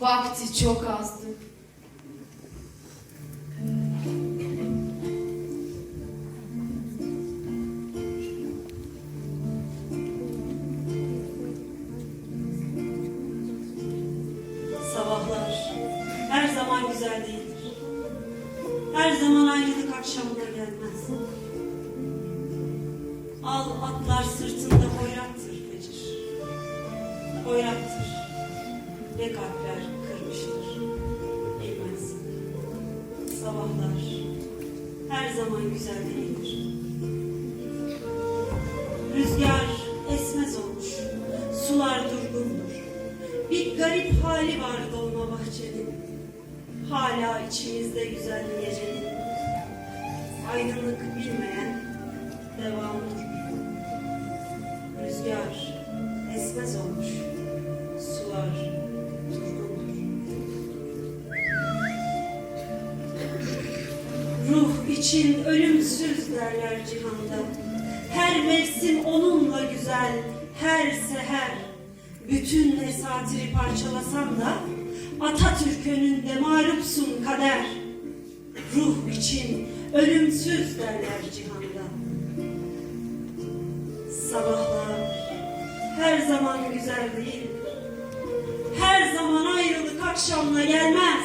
Vakti çok azdı. Sabahlar her zaman güzel değildir. Her zaman ayrılık akşamında gelmez. Al atlar sırtında hoyrattır Becir. Hoyrattır ve kalpler kırmıştır. Bilmez. Sabahlar her zaman güzel değildir. Rüzgar esmez olmuş, sular durgundur. Bir garip hali var dolma bahçenin. Hala içimizde güzelleyeceğin. Aydınlık bilmeyen. Rüzgar Ruh için ölümsüz derler cihanda. Her mevsim onunla güzel, her seher. Bütün esatiri parçalasan da Atatürk önünde mağlupsun kader. Ruh için ölümsüz derler cihanda. Sabahlar her zaman güzel değil. Her zaman ayrılık akşamla gelmez.